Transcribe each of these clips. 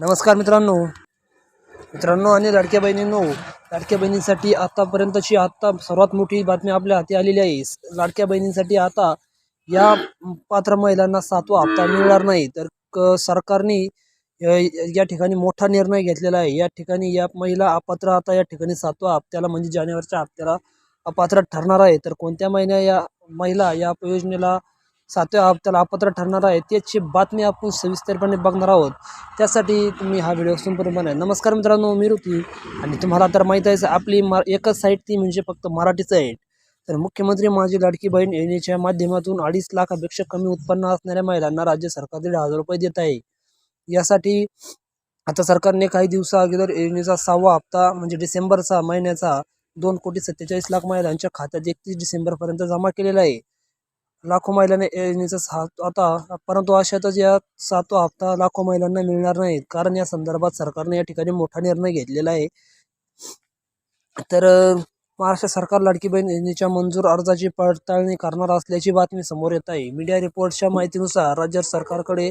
नमस्कार मित्रांनो. मित्रांनो आणि लाडक्या बहिणींनो लाडक्या बहिणींसाठी आतापर्यंतची आत्ता सर्वात मोठी बातमी आपल्या हाती आलेली आहे. लाडक्या बहिणींसाठी आता या पात्र महिलांना सातवा हप्ता मिळणार नाही. तर क सरकारने या ठिकाणी मोठा निर्णय घेतलेला आहे. या ठिकाणी या महिला अपात्र आता या ठिकाणी सातवा हप्त्याला म्हणजे जानेवारीच्या हप्त्याला अपात्र ठरणार आहे. तर कोणत्या महिन्या या महिला या योजनेला सातव्या हप्त्याला अपात्र ठरणार आहे त्याची बातमी आपण सविस्तरपणे बघणार आहोत. त्यासाठी तुम्ही हा व्हिडिओ संपूर्ण आहे नमस्कार मित्रांनो मी ऋतू. आणि तुम्हाला तर माहीत आहे आपली मा एकच साईट ती म्हणजे फक्त मराठी साईट तर मुख्यमंत्री माझी लाडकी बहीण योजनेच्या माध्यमातून अडीच लाखापेक्षा कमी उत्पन्न असणाऱ्या महिलांना राज्य सरकार दीड हजार रुपये देत आहे. यासाठी आता सरकारने काही दिवसा अगोदर योजनेचा सहावा हप्ता म्हणजे डिसेंबरचा महिन्याचा दोन कोटी सत्तेचाळीस लाख महिलांच्या खात्यात एकतीस डिसेंबरपर्यंत जमा केलेला आहे. लाखो महिलांना योजनेचा आता परंतु अशातच या सातवा हप्ता लाखो महिलांना मिळणार नाहीत. कारण या संदर्भात सरकारने या ठिकाणी मोठा निर्णय घेतलेला आहे. तर महाराष्ट्र सरकार लाडकी बहीण योजनेच्या मंजूर अर्जाची पडताळणी करणार असल्याची बातमी समोर येत आहे. मीडिया रिपोर्टच्या माहितीनुसार राज्य सरकारकडे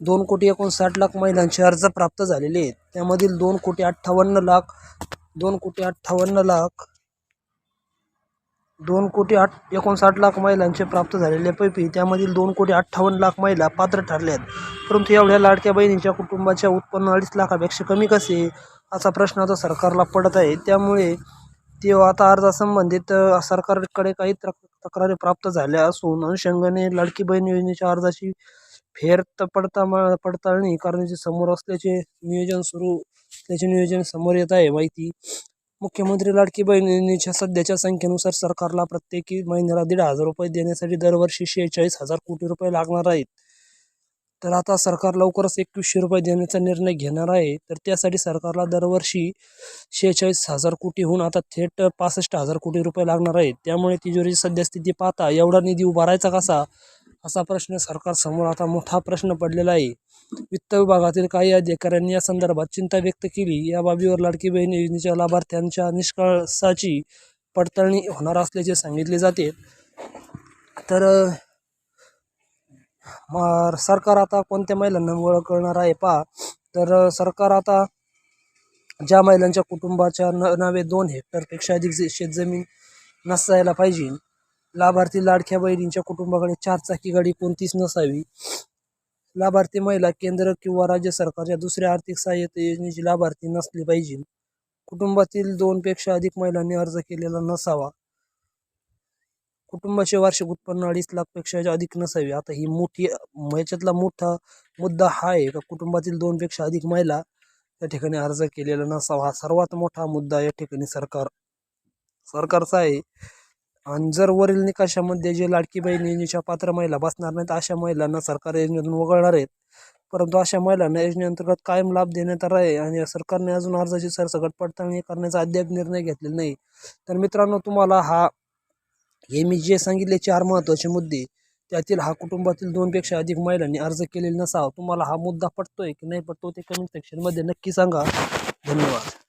दोन कोटी एकोणसाठ लाख महिलांचे अर्ज प्राप्त झालेले आहेत. त्यामधील दोन कोटी अठ्ठावन्न लाख दोन कोटी अठ्ठावन्न लाख दोन कोटी आठ एकोणसाठ लाख महिलांचे प्राप्त झालेले पैकी त्यामधील दोन कोटी अठ्ठावन्न लाख महिला पात्र ठरल्या आहेत परंतु एवढ्या लाडक्या बहिणींच्या कुटुंबाच्या उत्पन्न अडीच लाखापेक्षा कमी कसे? असा प्रश्न आता सरकारला पडत आहे. त्यामुळे ते आता अर्जासंबंधित सरकारकडे काही तक- तक्रारी प्राप्त झाल्या असून अनुषंगाने लाडकी बहीण योजनेच्या अर्जाची फेर पडतामा पडता पडताळणी करण्याचे समोर असल्याचे नियोजन सुरू त्याचे नियोजन समोर येत आहे. माहिती मुख्यमंत्री लाडकी बहिणीच्या सध्याच्या संख्येनुसार सरकारला प्रत्येकी महिन्याला दीड हजार रुपये देण्यासाठी दरवर्षी शेहेचाळीस हजार कोटी रुपये लागणार आहेत. तर आता सरकार लवकरच एकवीसशे रुपये देण्याचा निर्णय घेणार आहे. तर त्यासाठी सरकारला दरवर्षी शेहेचाळीस हजार कोटीहून आता थेट पासष्ट हजार कोटी रुपये लागणार आहेत. त्यामुळे तिजोरीची सद्यस्थिती पाहता एवढा निधी उभारायचा कसा? असा प्रश्न सरकारसमोर आता मोठा प्रश्न पडलेला आहे. वित्त विभागातील काही अधिकाऱ्यांनी या संदर्भात चिंता व्यक्त केली. या बाबीवर लाडकी बहीण योजनेच्या लाभार्थ्यांच्या निष्काळसाची पडताळणी होणार असल्याचे सांगितले जाते. तर म- सरकार आता कोणत्या महिलांना ओळख करणार आहे पहा. तर सरकार आता ज्या महिलांच्या कुटुंबाच्या न नावे दोन हेक्टरपेक्षा अधिक शेतजमीन नसायला पाहिजे. लाभार्थी लाडक्या बहिणींच्या कुटुंबाकडे चारचाकी गाडी कोणतीच नसावी. लाभार्थी महिला केंद्र किंवा राज्य सरकारच्या दुसऱ्या आर्थिक सहाय्यता योजनेची लाभार्थी नसली पाहिजे. कुटुंबातील दोनपेक्षा अधिक महिलांनी अर्ज केलेला नसावा. कुटुंबाचे वार्षिक उत्पन्न अडीच लाखपेक्षा अधिक नसावे. आता ही मोठी याच्यातला मोठा मुद्दा हा आहे का कुटुंबातील दोनपेक्षा अधिक महिला या ठिकाणी अर्ज केलेला नसावा हा सर्वात मोठा मुद्दा या ठिकाणी सरकार सरकारचा आहे. आणि जर वरील निकषामध्ये जे लाडकी बहीण योजनेच्या पात्र महिला बसणार नाहीत अशा महिलांना सरकार योजनेतून वगळणार आहेत. परंतु अशा महिलांना योजनेअंतर्गत कायम लाभ देण्यात आला आहे आणि सरकारने अजून अर्जाची सरसकट पडताळणी करण्याचा अद्याप निर्णय घेतलेला नाही. तर मित्रांनो तुम्हाला हा हे मी जे सांगितले चार महत्त्वाचे मुद्दे त्यातील हा कुटुंबातील दोनपेक्षा अधिक महिलांनी अर्ज केलेला नसावा. तुम्हाला हा मुद्दा पटतोय की नाही पटतो ते कमेंट सेक्शनमध्ये नक्की सांगा. धन्यवाद.